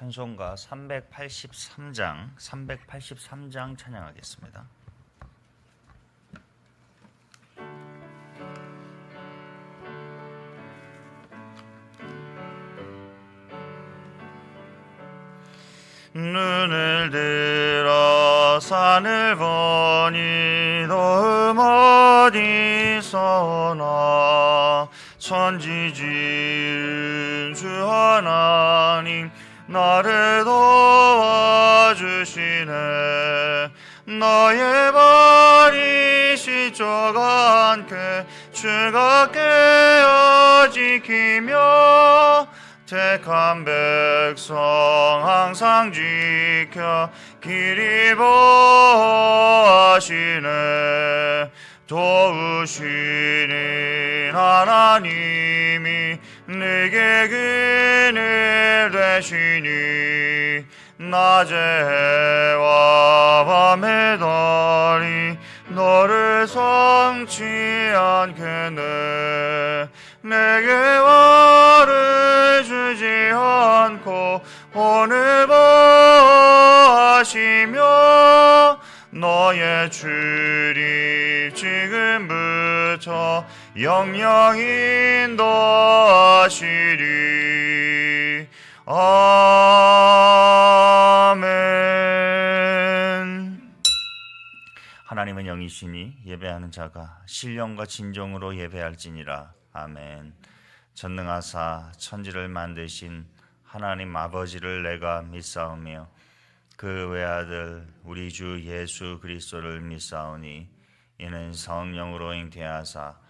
찬송가 383장 383장 찬양하겠습니다. 눈을 들어 산을 보니 너음 어디서나 천지 지은 주 하나님 나를 도와주시네. 너의 발이 시쪽 않게 주가 깨어 지키며 택한 백성 항상 지켜 길이 보하시네. 도우시는 하나님이 내게 그늘 되시니 낮에 해와 밤에 달이 너를 성치 않겠네 내게 화를 주지 않고 오늘 보하시며 너의 출입 지금부터 영영 인도하시리. 아멘. 하나님은 영이시니 예배하는 자가 신령과 진정으로 예배할지니라. 아멘. 전능하사 천지를 만드신 하나님 아버지를 내가 믿사오며 그 외아들 우리 주 예수 그리스도를 믿사오니 이는 성령으로 잉태하사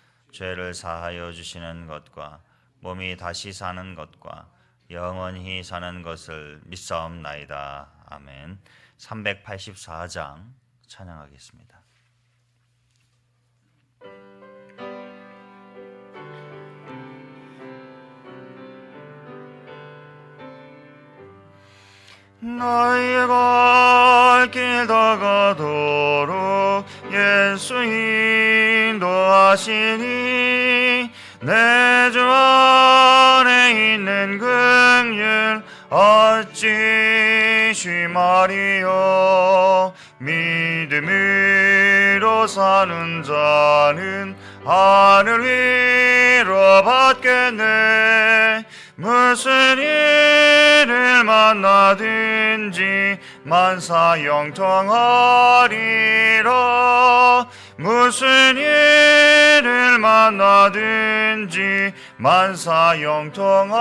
죄를 사하여 주시는 것과 몸이 다시 사는 것과 영원히 사는 것을 믿사옵나이다. 아멘. 384장 찬양하겠습니다. 나의 갈길 다가도록 예수 인도하시니 내 주 안에 있는 긍휼 어찌 쉬마리요? 믿음으로 사는 자는 하늘 위로 받겠네. 무슨 일을 만나든지 만사 영통하리라 무슨 일을 만나든지 만사 영통하리라.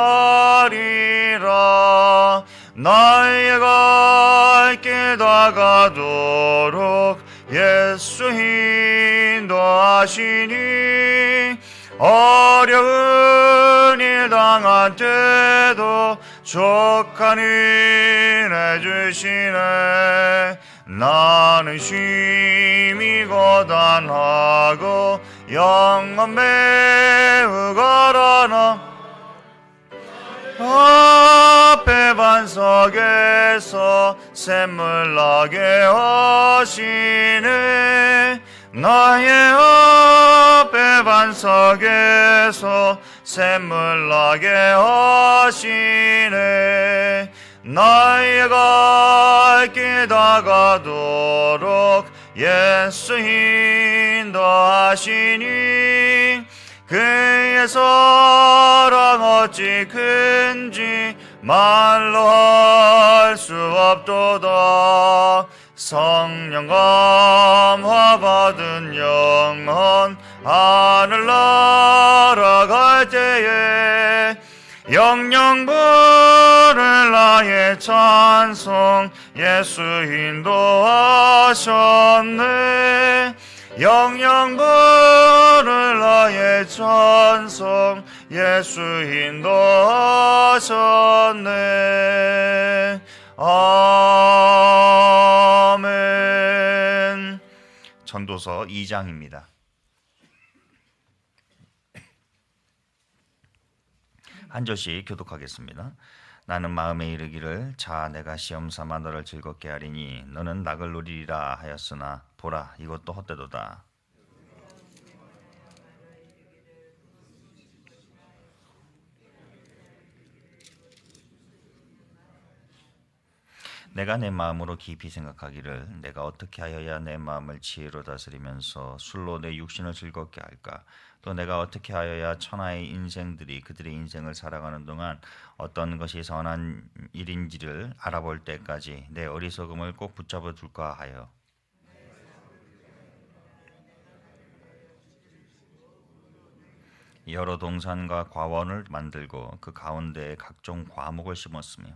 나의 갈길 다가도록 예수 인도하시니 어려운 일 당한 때도 족한 은혜 주시네 나는 심히 고단하고 영원 매우 가라나 앞에 반석에서 샘물 나게 하시네. 나의 앞에 반석에서 샘물 나게 하시네 갈길 다가도록 예수 인도하시니 그의 사랑 어찌 큰지 말로 할 수 없도다. 성령 감화 받은 영혼 하늘 날아갈 때에 영영 부를 나의 찬송 예수 인도하셨네. 영영 부를 나의 찬송 예수 인도하셨네. 아멘. 전도서 2장입니다 한 절씩 교독하겠습니다. 나는 마음에 이르기를 자 내가 시험 삼아 너를 즐겁게 하리니 너는 낙을 누리리라 하였으나 보라 이것도 헛되도다. 내가 내 마음으로 깊이 생각하기를 내가 어떻게 하여야 내 마음을 지혜로 다스리면서 술로 내 육신을 즐겁게 할까? 또 내가 어떻게 하여야 천하의 인생들이 그들의 인생을 살아가는 동안 어떤 것이 선한 일인지를 알아볼 때까지 내 어리석음을 꼭 붙잡아 둘까 하여? 여러 동산과 과원을 만들고 그 가운데에 각종 과목을 심었으며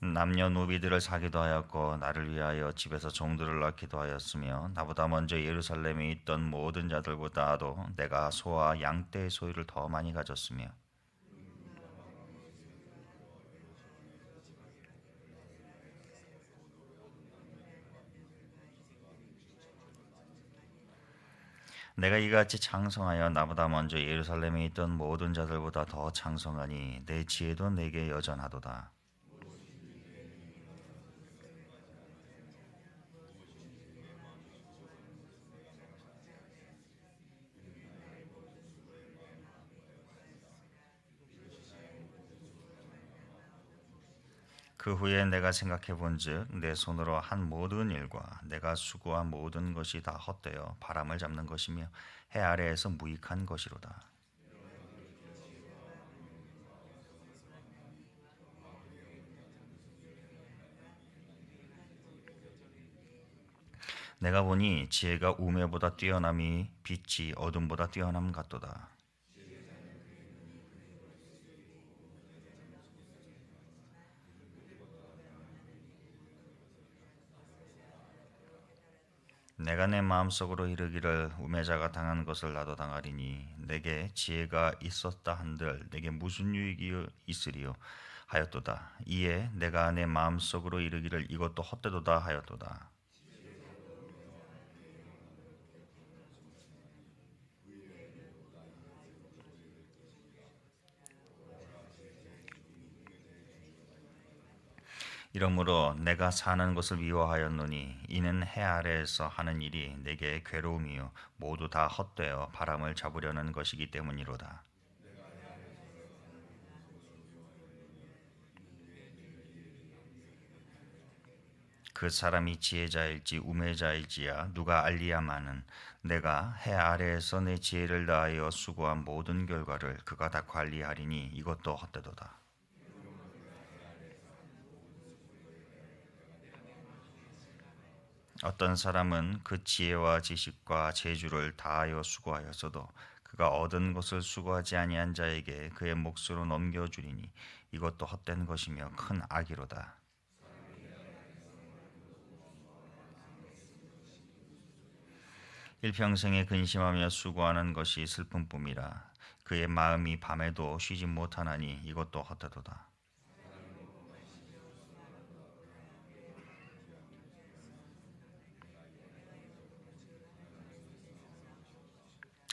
남녀 노비들을 사기도 하였고 나를 위하여 집에서 종들을 낳기도 하였으며 나보다 먼저 예루살렘에 있던 모든 자들보다도 내가 소와 양떼의 소유를 더 많이 가졌으며 내가 이같이 창성하여 나보다 먼저 예루살렘에 있던 모든 자들보다 더 창성하니 내 지혜도 내게 여전하도다. 그 후에 내가 생각해 본즉 내 손으로 한 모든 일과 내가 수고한 모든 것이 다 헛되어 바람을 잡는 것이며 해 아래에서 무익한 것이로다. 내가 보니 지혜가 우매보다 뛰어남이 빛이 어둠보다 뛰어남 같도다. 내가 내 마음속으로 이르기를 우매자가 당한 것을 나도 당하리니 내게 지혜가 있었다 한들 내게 무슨 유익이 있으리요? 하였도다. 이에 내가 내 마음속으로 이르기를 이것도 헛되도다 하였도다 이러므로 내가 사는 것을 미워하였노니 이는 해 아래에서 하는 일이 내게 괴로움이요 모두 다 헛되어 바람을 잡으려는 것이기 때문이로다. 그 사람이 지혜자일지 우매자일지야 누가 알리야마는 내가 해 아래에서 내 지혜를 다하여 수고한 모든 결과를 그가 다 관리하리니 이것도 헛되도다. 어떤 사람은 그 지혜와 지식과 재주를 다하여 수고하였어도 그가 얻은 것을 수고하지 아니한 자에게 그의 몫으로 넘겨주리니 이것도 헛된 것이며 큰 악이로다. 일평생에 근심하며 수고하는 것이 슬픔뿐이라 그의 마음이 밤에도 쉬지 못하나니 이것도 헛되도다.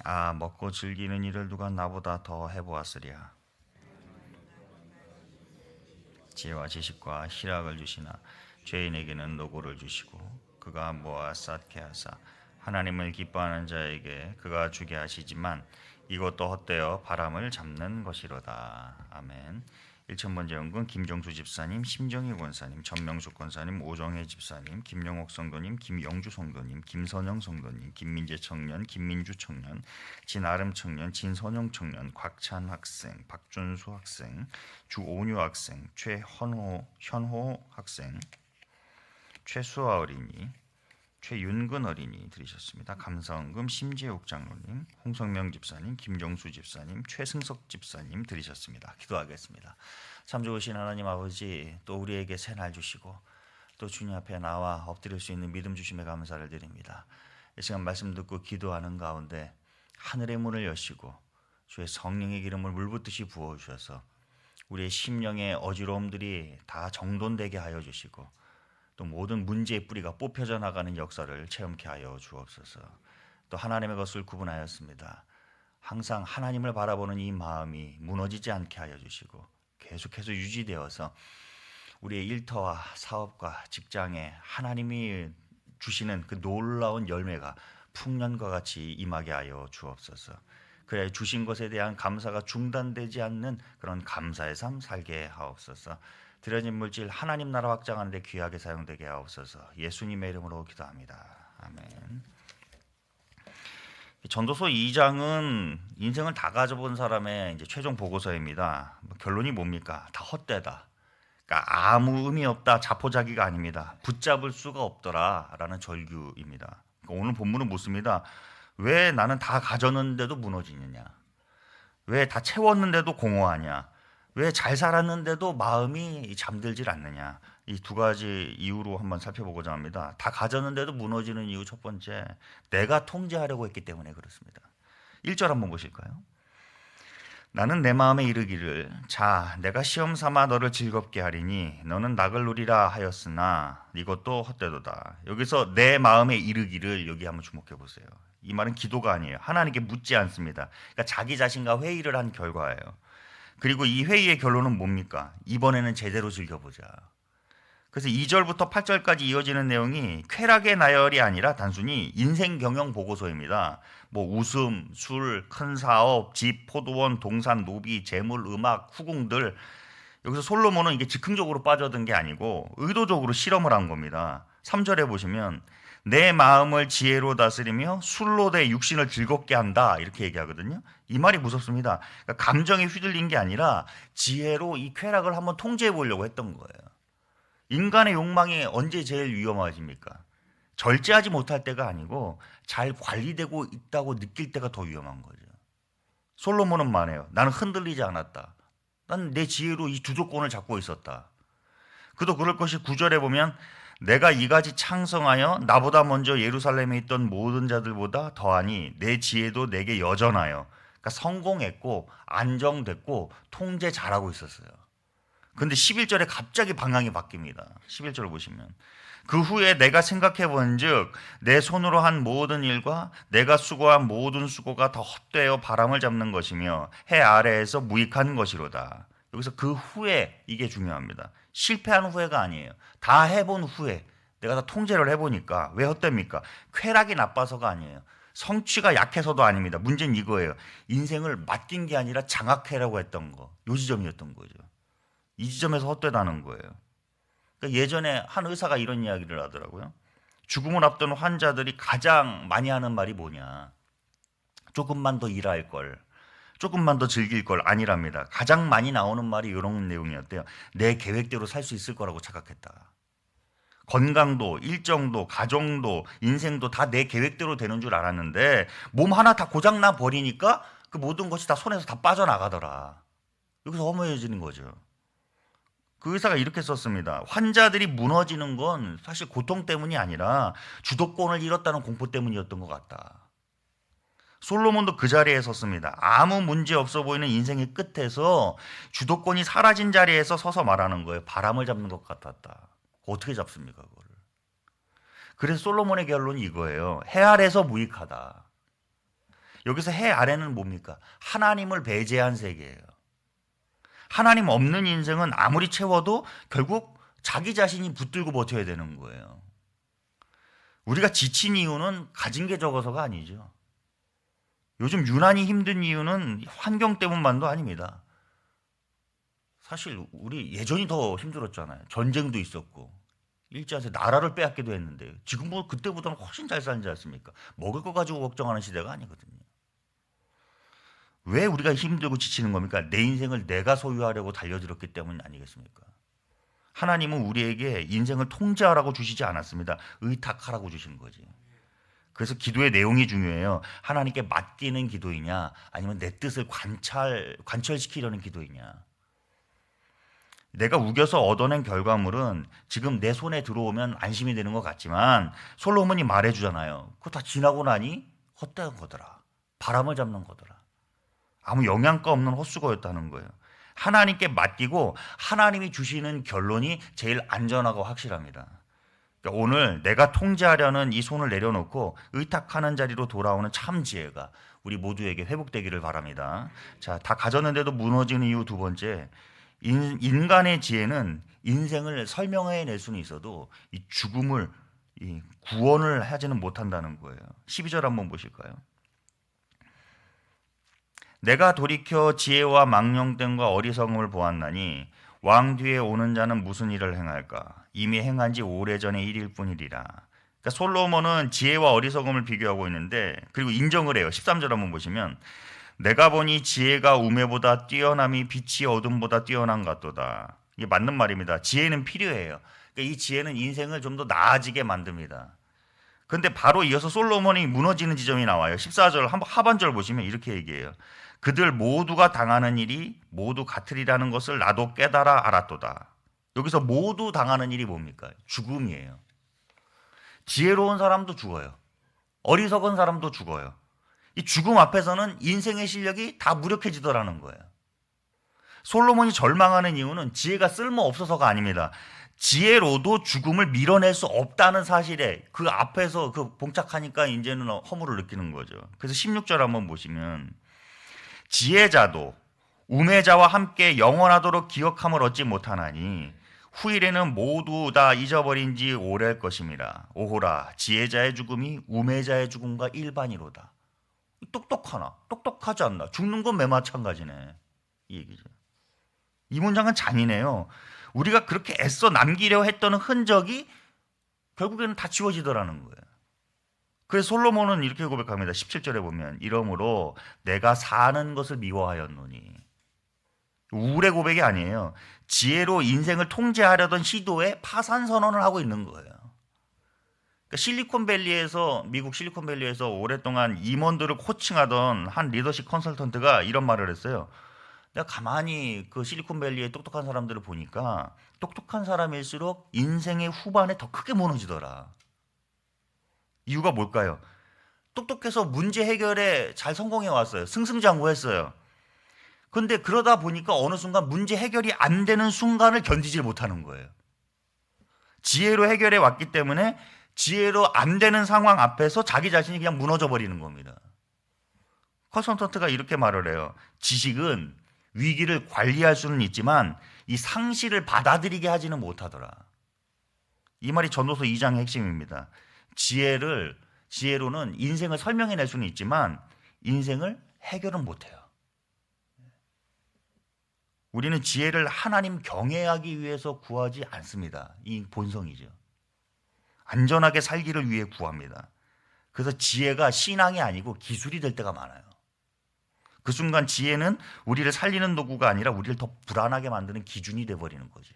아 먹고 즐기는 일을 누가 나보다 더 해보았으랴. 지혜와 지식과 희락을 주시나 죄인에게는 노고를 주시고 그가 모아 쌓게 하사 하나님을 기뻐하는 자에게 그가 주게 하시지만 이것도 헛되어 바람을 잡는 것이로다. 아멘 1천번째 연금 김정수 집사님, 심정희 권사님, 전명숙 권사님, 오정혜 집사님, 김영옥 성도님, 김영주 성도님, 김선영 성도님, 김민재 청년, 김민주 청년, 진아름 청년, 진선영 청년, 곽찬 학생, 박준수 학생, 주오뉴 학생, 최현호 현호 학생, 최수아 어린이, 최윤근 어린이 들으셨습니다. 감사원금 심재욱 장로님, 홍성명 집사님, 김종수 집사님, 최승석 집사님 들으셨습니다. 기도하겠습니다. 참 좋으신 하나님 아버지 또 우리에게 새날 주시고 또 주님 앞에 나와 엎드릴 수 있는 믿음 주심에 감사를 드립니다. 이 시간 말씀 듣고 기도하는 가운데 하늘의 문을 여시고 주의 성령의 기름을 물붓듯이 부어 주셔서 우리의 심령의 어지러움들이 다 정돈되게 하여 주시고 또 모든 문제의 뿌리가 뽑혀져 나가는 역사를 체험케 하여 주옵소서. 또 하나님의 것을 구분하였습니다. 항상 하나님을 바라보는 이 마음이 무너지지 않게 하여 주시고 계속해서 유지되어서 우리의 일터와 사업과 직장에 하나님이 주시는 그 놀라운 열매가 풍년과 같이 임하게 하여 주옵소서. 그래 주신 것에 대한 감사가 중단되지 않는 그런 감사의 삶 살게 하옵소서. 드려진 물질 하나님 나라 확장하는데 귀하게 사용되게 하옵소서. 예수님의 이름으로 기도합니다. 아멘. 전도서 2장은 인생을 다 가져본 사람의 이제 최종 보고서입니다. 뭐 결론이 뭡니까? 다 헛되다. 그러니까 아무 의미 없다. 자포자기가 아닙니다. 붙잡을 수가 없더라라는 절규입니다. 그러니까 오늘 본문은 묻습니다. 왜 나는 다 가졌는데도 무너지느냐? 왜 다 채웠는데도 공허하냐? 왜 잘 살았는데도 마음이 잠들질 않느냐? 이 두 가지 이유로 한번 살펴보고자 합니다. 다 가졌는데도 무너지는 이유 첫 번째, 내가 통제하려고 했기 때문에 그렇습니다. 1절 한번 보실까요? 나는 내 마음에 이르기를 자 내가 시험 삼아 너를 즐겁게 하리니 너는 낙을 누리라 하였으나 이것도 헛되도다. 여기서 내 마음에 이르기를 여기 한번 주목해 보세요. 이 말은 기도가 아니에요. 하나님께 묻지 않습니다. 그러니까 자기 자신과 회의를 한 결과예요. 그리고 이 회의의 결론은 뭡니까? 이번에는 제대로 즐겨보자. 그래서 2절부터 8절까지 이어지는 내용이 쾌락의 나열이 아니라 단순히 인생 경영 보고서입니다. 뭐 웃음, 술, 큰 사업, 집, 포도원, 동산, 노비, 재물, 음악, 후궁들 여기서 솔로몬은 이게 즉흥적으로 빠져든 게 아니고 의도적으로 실험을 한 겁니다. 3절에 보시면 내 마음을 지혜로 다스리며 술로 내 육신을 즐겁게 한다 이렇게 얘기하거든요. 이 말이 무섭습니다. 그러니까 감정에 휘둘린 게 아니라 지혜로 이 쾌락을 한번 통제해 보려고 했던 거예요. 인간의 욕망이 언제 제일 위험하십니까? 절제하지 못할 때가 아니고 잘 관리되고 있다고 느낄 때가 더 위험한 거죠. 솔로몬은 말해요. 나는 흔들리지 않았다. 난 내 지혜로 이 주도권을 잡고 있었다. 그도 그럴 것이 구절에 보면 내가 이가지 창성하여 나보다 먼저 예루살렘에 있던 모든 자들보다 더하니 내 지혜도 내게 여전하여 그러니까 성공했고 안정됐고 통제 잘하고 있었어요. 근데 11절에 갑자기 방향이 바뀝니다. 11절 보시면 그 후에 내가 생각해 본즉 내 손으로 한 모든 일과 내가 수고한 모든 수고가 더 헛되어 바람을 잡는 것이며 해 아래에서 무익한 것이로다. 여기서 그 후에 이게 중요합니다. 실패한 후회가 아니에요. 다 해본 후에 내가 다 통제를 해보니까 왜 헛됩니까? 쾌락이 나빠서가 아니에요. 성취가 약해서도 아닙니다. 문제는 이거예요. 인생을 맡긴 게 아니라 장악해라고 했던 거. 요 지점이었던 거죠. 이 지점에서 헛되다는 거예요. 그러니까 예전에 한 의사가 이런 이야기를 하더라고요. 죽음을 앞둔 환자들이 가장 많이 하는 말이 뭐냐. 조금만 더 일할 걸. 조금만 더 즐길 걸 아니랍니다. 가장 많이 나오는 말이 이런 내용이었대요. 내 계획대로 살 수 있을 거라고 착각했다. 건강도, 일정도, 가정도, 인생도 다 내 계획대로 되는 줄 알았는데 몸 하나 다 고장나 버리니까 그 모든 것이 다 손에서 다 빠져나가더라. 여기서 허무해지는 거죠. 그 의사가 이렇게 썼습니다. 환자들이 무너지는 건 사실 고통 때문이 아니라 주도권을 잃었다는 공포 때문이었던 것 같다. 솔로몬도 그 자리에 섰습니다. 아무 문제 없어 보이는 인생의 끝에서 주도권이 사라진 자리에서 서서 말하는 거예요. 바람을 잡는 것 같았다. 어떻게 잡습니까, 그거를? 그래서 솔로몬의 결론이 이거예요. 해 아래서 무익하다. 여기서 해 아래는 뭡니까? 하나님을 배제한 세계예요. 하나님 없는 인생은 아무리 채워도 결국 자기 자신이 붙들고 버텨야 되는 거예요. 우리가 지친 이유는 가진 게 적어서가 아니죠. 요즘 유난히 힘든 이유는 환경 때문만도 아닙니다. 사실 우리 예전이 더 힘들었잖아요. 전쟁도 있었고 일제한테 나라를 빼앗기도 했는데 지금 뭐 그때보다는 훨씬 잘 살지 않습니까? 먹을 거 가지고 걱정하는 시대가 아니거든요. 왜 우리가 힘들고 지치는 겁니까? 내 인생을 내가 소유하려고 달려들었기 때문 아니겠습니까? 하나님은 우리에게 인생을 통제하라고 주시지 않았습니다. 의탁하라고 주신 거지. 그래서 기도의 내용이 중요해요. 하나님께 맡기는 기도이냐, 아니면 내 뜻을 관찰 관철시키려는 기도이냐. 내가 우겨서 얻어낸 결과물은 지금 내 손에 들어오면 안심이 되는 것 같지만 솔로몬이 말해주잖아요. 그거 다 지나고 나니 헛된 거더라. 바람을 잡는 거더라. 아무 영양가 없는 헛수고였다는 거예요. 하나님께 맡기고 하나님이 주시는 결론이 제일 안전하고 확실합니다. 그러니까 오늘 내가 통제하려는 이 손을 내려놓고 의탁하는 자리로 돌아오는 참 지혜가 우리 모두에게 회복되기를 바랍니다. 자, 다 가졌는데도 무너지는 이유 두 번째, 인, 인간의 지혜는 인생을 설명해 낼 수는 있어도 이 죽음을 이 구원을 하지는 못한다는 거예요. 12절 한번 보실까요? 내가 돌이켜 지혜와 망령됨과 어리석음을 보았나니 왕 뒤에 오는 자는 무슨 일을 행할까? 이미 행한 지 오래전의 일일 뿐이리라. 그러니까 솔로몬은 지혜와 어리석음을 비교하고 있는데 그리고 인정을 해요. 13절 한번 보시면 내가 보니 지혜가 우매보다 뛰어남이 빛이 어둠보다 뛰어난 것 같도다. 이게 맞는 말입니다. 지혜는 필요해요. 그러니까 이 지혜는 인생을 좀 더 나아지게 만듭니다. 근데 바로 이어서 솔로몬이 무너지는 지점이 나와요. 14절 한- 하반절 보시면 이렇게 얘기해요. 그들 모두가 당하는 일이 모두 같으리라는 것을 나도 깨달아 알았도다. 여기서 모두 당하는 일이 뭡니까? 죽음이에요. 지혜로운 사람도 죽어요. 어리석은 사람도 죽어요. 이 죽음 앞에서는 인생의 실력이 다 무력해지더라는 거예요. 솔로몬이 절망하는 이유는 지혜가 쓸모 없어서가 아닙니다. 지혜로도 죽음을 밀어낼 수 없다는 사실에 그 앞에서 그 봉착하니까 이제는 허물을 느끼는 거죠. 그래서 16절 한번 보시면 지혜자도 우매자와 함께 영원하도록 기억함을 얻지 못하나니 후일에는 모두 다 잊어버린 지 오래일 것임이라 오호라 지혜자의 죽음이 우매자의 죽음과 일반이로다. 똑똑하나? 똑똑하지 않나? 죽는 건 매 마찬가지네. 이 얘기죠. 이 문장은 잔인해요. 우리가 그렇게 애써 남기려 했던 흔적이 결국에는 다 지워지더라는 거예요. 그래서 솔로몬은 이렇게 고백합니다. 17절에 보면 이러므로 내가 사는 것을 미워하였노니 우울의 고백이 아니에요. 지혜로 인생을 통제하려던 시도에 파산 선언을 하고 있는 거예요. 그러니까 실리콘밸리에서 미국 실리콘밸리에서 오랫동안 임원들을 코칭하던 한 리더십 컨설턴트가 이런 말을 했어요. 내가 가만히 그 실리콘밸리의 똑똑한 사람들을 보니까 똑똑한 사람일수록 인생의 후반에 더 크게 무너지더라. 이유가 뭘까요? 똑똑해서 문제 해결에 잘 성공해 왔어요. 승승장구했어요. 근데 그러다 보니까 어느 순간 문제 해결이 안 되는 순간을 견디질 못하는 거예요. 지혜로 해결해 왔기 때문에 지혜로 안 되는 상황 앞에서 자기 자신이 그냥 무너져 버리는 겁니다. 컨설턴트가 이렇게 말을 해요. 지식은 위기를 관리할 수는 있지만 이 상실을 받아들이게 하지는 못하더라. 이 말이 전도서 2장의 핵심입니다. 지혜를 지혜로는 인생을 설명해낼 수는 있지만 인생을 해결은 못해요. 우리는 지혜를 하나님 경외하기 위해서 구하지 않습니다. 이 본성이죠. 안전하게 살기를 위해 구합니다. 그래서 지혜가 신앙이 아니고 기술이 될 때가 많아요. 그 순간 지혜는 우리를 살리는 도구가 아니라 우리를 더 불안하게 만드는 기준이 돼 버리는 거죠.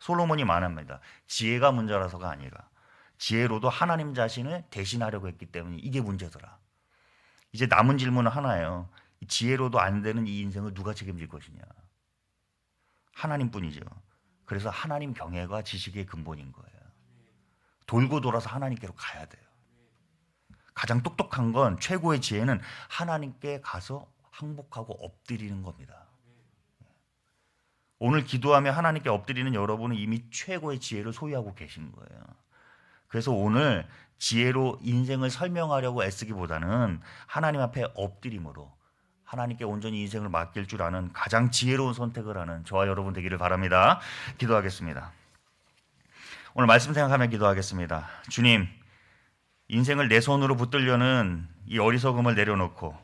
솔로몬이 말합니다. 지혜가 문제라서가 아니라 지혜로도 하나님 자신을 대신하려고 했기 때문에 이게 문제더라. 이제 남은 질문은 하나예요. 이 지혜로도 안 되는 이 인생을 누가 책임질 것이냐? 하나님뿐이죠. 그래서 하나님 경외가 지식의 근본인 거예요. 돌고 돌아서 하나님께로 가야 돼요. 가장 똑똑한 건 최고의 지혜는 하나님께 가서 항복하고 엎드리는 겁니다. 오늘 기도하며 하나님께 엎드리는 여러분은 이미 최고의 지혜를 소유하고 계신 거예요. 그래서 오늘 지혜로 인생을 설명하려고 애쓰기보다는 하나님 앞에 엎드림으로 하나님께 온전히 인생을 맡길 줄 아는 가장 지혜로운 선택을 하는 저와 여러분 되기를 바랍니다. 기도하겠습니다. 오늘 말씀 생각하며 기도하겠습니다. 주님, 인생을 내 손으로 붙들려는 이 어리석음을 내려놓고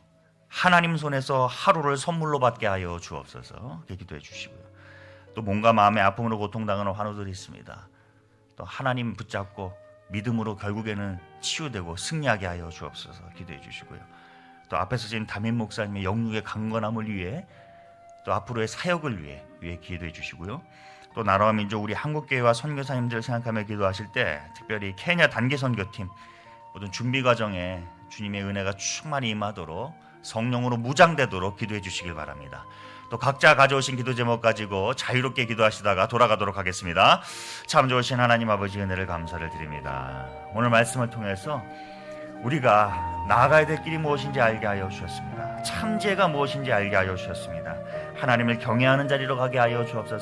하나님 손에서 하루를 선물로 받게 하여 주옵소서. 기도해 주시고요. 또 뭔가 마음의 아픔으로 고통당하는 환우들이 있습니다. 또 하나님 붙잡고 믿음으로 결국에는 치유되고 승리하게 하여 주옵소서 기도해 주시고요. 또 앞에서 지금 담임 목사님의 영육의 강건함을 위해 또 앞으로의 사역을 위해 위해 기도해 주시고요. 또 나라와 민족 우리 한국 교회와 선교사님들 생각하며 기도하실 때 특별히 케냐 단기 선교팀 모든 준비 과정에 주님의 은혜가 충만히 임하도록 성령으로 무장되도록 기도해 주시길 바랍니다. 또 각자 가져오신 기도 제목 가지고 자유롭게 기도하시다가 돌아가도록 하겠습니다. 참 좋으신 하나님 아버지 은혜를 감사를 드립니다. 오늘 말씀을 통해서 우리가 나아가야 될 길이 무엇인지 알게 하여 주셨습니다. 참제가 무엇인지 알게 하여 주셨습니다. 하나님을 경외하는 자리로 가게 하여 주옵소서.